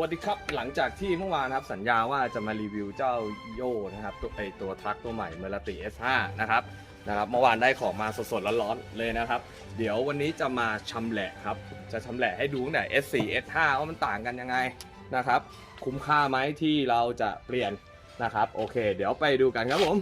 วัสดีครับหลังจากที่เมื่อวานครับสัญญาว่าจะมารีวิวเจ้าโยนะครับตัวไอตัวทรัคตัวใหม่เมลติ S5 นะครับนะครับเมื่อวานได้ของมาสดๆร้อนๆเลยนะครับ เดี๋ยววันนี้จะมาชำแหละครับ จะชำแหละให้ดูตั้งแต่ S4 S5 ว่ามันต่างกันยังไงนะครับ คุ้มค่าไหมที่เราจะเปลี่ยนนะครับ โอเค เดี๋ยวไปดูกันครับผม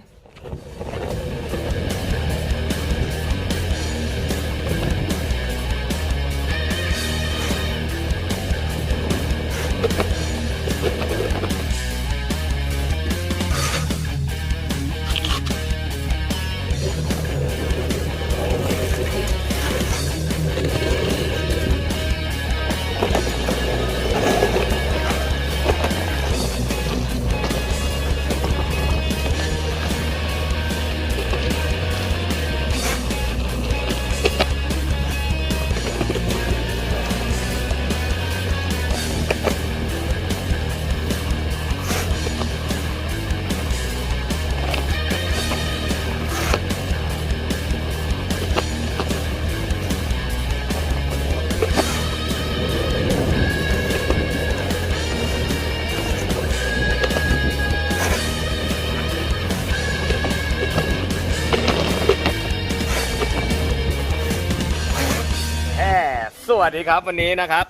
วัสดีครับวันนี้นะครับ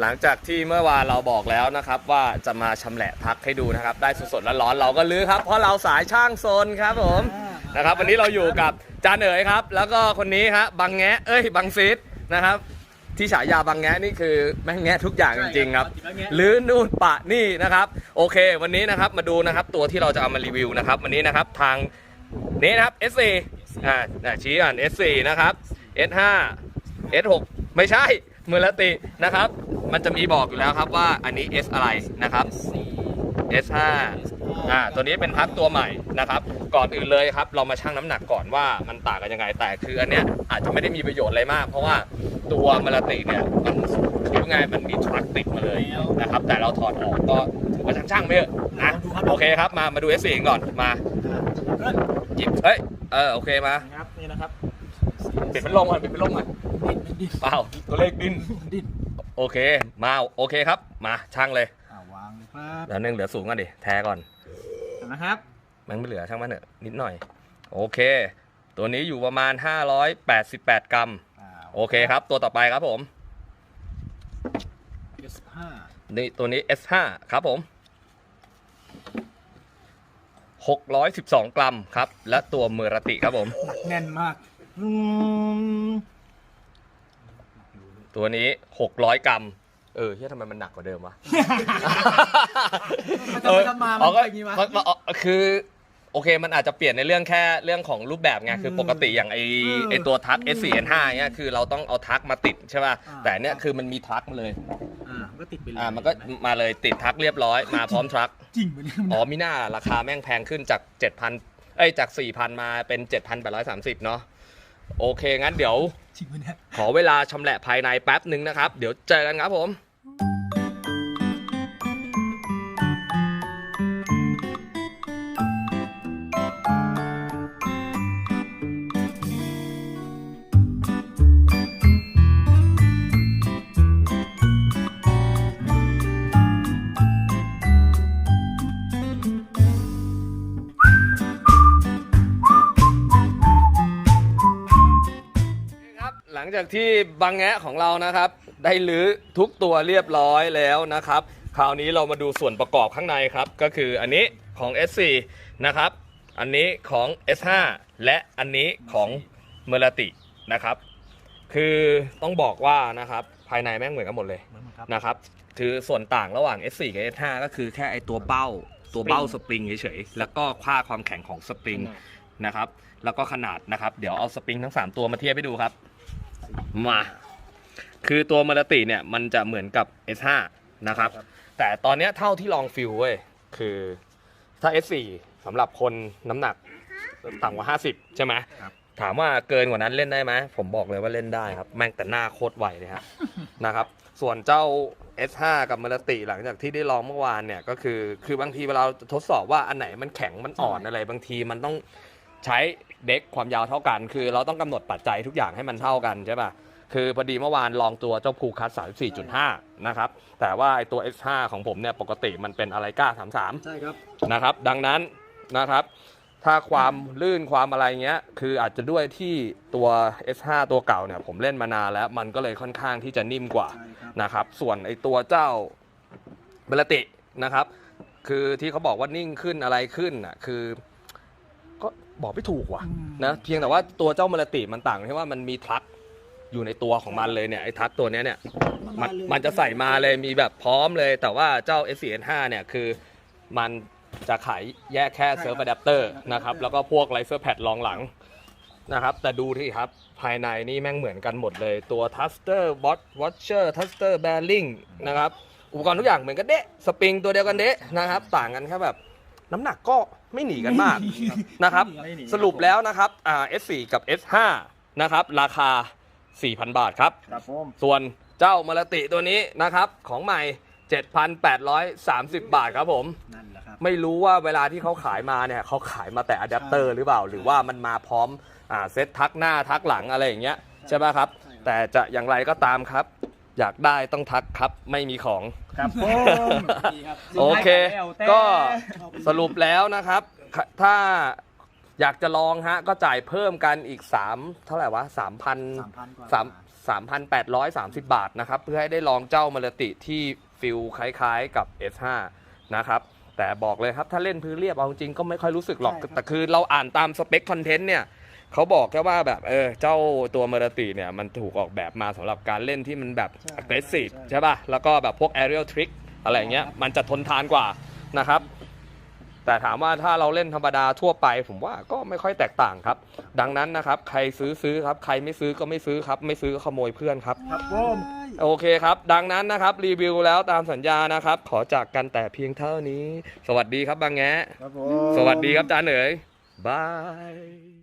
หลังจากที่เมื่อวานเราบอกแล้วนะครับ ว่าจะมาชำแหละพักให้ดูนะครับ ได้สดๆร้อนๆเราก็ลื้อครับ เพราะเราสายช่างโซนครับผมนะครับ วันนี้เราอยู่กับจานเอ๋ยครับ แล้วก็คนนี้ครับบังแงะเอ้ยบังซีดนะครับ ที่ฉายาบังแงะนี่คือแม่งแงะทุกอย่างจริงๆครับหรือนู่นปะนี่นะครับ โอเค วันนี้นะครับมาดูนะครับตัวที่เราจะเอามารีวิวนะครับ วันนี้นะครับทางนี้นะครับ S4 อ่าน่ะชี้อ่าน S4 นะครับ S5 S6 ไม่ใช่เมอร์ลตินะครับ มันจะมีบอกอยู่แล้วครับว่าอันนี้ S อะไรนะครับ S5 อ่าตัวนี้เป็นพักตัวใหม่นะครับ ก่อนอื่นเลยครับ เรามาชั่งน้ำหนักก่อนว่ามันต่างกันยังไง แต่คืออันเนี้ยอาจจะไม่ได้มีประโยชน์อะไรมาก เพราะว่าตัวเมอร์ลติเนี่ยมันคือไงมันมีทรัคติดมาเลยนะครับ แต่เราถอดออกก็ถือว่าช่างๆไม่เยอะนะโอเคครับมามาดู S4 ก่อนมาหยิบเฮ้ยเออโอเคมาครับนี่นะครับปิดพัดลมก่อนปิดพัดลมก่อนดิ้นดิ้น เปล่าตัวเลขดินดิ้นโอเค มาโอเคครับ มาช่างเลยอ่าวางเลยครับแล้วนึงเหลือสูงก่อนดิแท้ก่อนนะครับมันไม่เหลือช่างมันเถอะนิดหน่อย โอเค ตัวนี้อยู่ประมาณ 588 กรัม โอเคครับ ตัวต่อไปครับผมเอสห้านี่ตัวนี้ S5 ครับผม 612 กรัมครับ และตัวเมอรติครับผม หนักแน่นมาก อืม ตัวนี้ 600 กรัม เออเฮ้ยทำไมมันหนักกว่าเดิมวะ มันจะไปทำมาอ๋อมันก็ไปอย่างงี้มาก็ก็คือโอเคมันอาจจะเปลี่ยนในเรื่องแค่เรื่องของรูปแบบไงคือปกติอย่างไออืมไอตัวทัก S4 N5 เนี่ยคือเราต้องเอาทักมาติดใช่ป่ะอ่า แต่เนี่ยคือมันมีทักมาเลยอ่ามันก็ติดไปเลยอ่ามันก็มาเลยติดทักเรียบร้อยมาพร้อมทัก จริงปะเนี่ยอ๋อมิน่าราคาแม่งแพงขึ้นจาก 7,000เอ้ยจาก 4,000 มาเป็น 7,830 เนาะ โอเคงั้นเดี๋ยว จริงปะเนี่ย ขอเวลาชำแหละภายในแป๊บหนึ่งนะครับ เดี๋ยวเจอกันครับผม งจากที่บางแงะของเรานะครับ ได้ลื้อทุกตัวเรียบร้อยแล้วนะครับ คราวนี้เรามาดูส่วนประกอบข้างในครับ ก็คืออันนี้ของ S4 นะครับ อันนี้ของ S5 และอันนี้ของเมอร์ตินะครับ คือต้องบอกว่านะครับภายในแม่งเหมือนกันหมดเลยเหมือนกันครับนะครับคือส่วนต่างระหว่าง S4 กับ S5 ก็คือแค่ไอตัวเบ้าตัวเบ้าสปริงเฉยๆแล้วก็ค่าความแข็งของสปริงนะครับ แล้วก็ขนาดนะครับ เดี๋ยวเอาสปริงทั้ง 3 ตัวมาเทียบให้ดูครับ มา คือตัวมาราติเนี่ยมันจะเหมือนกับ S5 นะครับ แต่ตอนเนี้ยเท่าที่ลองฟิลเว้ย คือถ้า S4 สำหรับคนน้ำหนักต่ำกว่า 50 ใช่ไหมครับ ถามว่าเกินกว่านั้นเล่นได้ไหมผมบอกเลยว่าเล่นได้ครับ แม่งแต่หน้าโคตรไวเลยฮะ นะครับ ส่วนเจ้า S5 กับมาราติหลังจากที่ได้ลองเมื่อวานเนี่ยก็คือคือบางทีเวลาทดสอบว่าอันไหนมันแข็งมันอ่อนอะไร บางทีมันต้องใช้ เด็กความยาวเท่ากัน คือเราต้องกำหนดปัจจัยทุกอย่างให้มันเท่ากันใช่ป่ะคือพอดีเมื่อวานลองตัวเจ้าคูคัส34.5 นะครับ แต่ว่าไอตัว S5 ของผมเนี่ยปกติมันเป็นอะไรก้า33 ใช่ครับ นะครับ ดังนั้นนะครับ ถ้าความลื่นความอะไรเงี้ย คืออาจจะด้วยที่ตัว S5 ตัวเก่าเนี่ยผมเล่นมานานแล้ว มันก็เลยค่อนข้างที่จะนิ่มกว่าใช่ครับ นะครับ ส่วนไอตัวเจ้าเบลตินะครับ คือที่เขาบอกว่านิ่งขึ้นอะไรขึ้นอะคือก็ บอกไม่ถูกว่ะนะเพียงแต่ว่าตัวเจ้าเมลติมันต่างที่ว่ามันมีทรัคอยู่ในตัวของมันเลยเนี่ยไอ้ทรัคตัวเนี้ยเนี่ยมันมันจะใส่มาเลยมีแบบพร้อมเลย แต่ว่าเจ้า s 4 n 5เนี่ยคือมันจะขายแยกแค่เซิร์ฟอะแดปเตอร์นะครับแล้วก็พวกไลเซอร์แพดรองหลังนะครับแต่ดูที่ครับภายในนี่แม่งเหมือนกันหมดเลยตัวทัสเตอร์บอทวอชเชอร์ทัสเตอร์แบริ่งนะครับอุปกรณ์ทุกอย่างเหมือนกันเดะสปริงตัวเดียวกันเดะนะครับต่างกันแค่แบบ น้ำหนักก็ไม่หนีกันมากนะครับ ไม่หนี สรุปแล้วนะครับอ่า S4 กับ S5 นะครับ ราคา 4,000 บาทครับ ครับผม ส่วนเจ้ามาลติตัวนี้นะครับ ของใหม่ 7,830 บาทครับผม นั่นแหละครับ ไม่รู้ว่าเวลาที่เขาขายมาเนี่ยเขาขายมาแต่อะแดปเตอร์หรือเปล่า หรือว่ามันมาพร้อมอ่าเซตทักหน้าทักหลังอะไรอย่างเงี้ยใช่ไหมครับ แต่จะอย่างไรก็ตามครับ อยากได้ต้องทักครับไม่มีของ ครับผมโอเคก็สรุปแล้วนะครับ ถ้าอยากจะลองฮะ ก็จ่ายเพิ่มกันอีก 3 เท่าไหร่วะ 3,000สามพันกว่าสามสามพันแปดร้อยสามสิบบาทนะครับ เพื่อให้ได้ลองเจ้ามาลติที่ฟิลคล้ายๆกับ S5 นะครับ แต่บอกเลยครับถ้าเล่นพื้นเรียบเอาจริงก็ไม่ค่อยรู้สึกหรอก ใช่ครับ แต่คือเราอ่านตามสเปคคอนเทนต์เนี่ย เขาบอกแค่ว่าแบบเออเจ้าตัวมาลติเนี่ยมันถูกออกแบบมาสำหรับการเล่นที่มันแบบ aggressive ใช่ป่ะ แล้วก็แบบพวก aerial trick อะไรอย่างเงี้ย มันจะทนทานกว่านะครับ แต่ถามว่าถ้าเราเล่นธรรมดาทั่วไป ผมว่าก็ไม่ค่อยแตกต่างครับ ดังนั้นนะครับ ใครซื้อซื้อครับ ใครไม่ซื้อก็ไม่ซื้อครับ ไม่ซื้อก็ขโมยเพื่อนครับ ครับผม โอเคครับ ดังนั้นนะครับ รีวิวแล้วตามสัญญานะครับ ขอจากกันแต่เพียงเท่านี้ สวัสดีครับบางแงะ ครับผม สวัสดีครับจานเอ๋ยบาย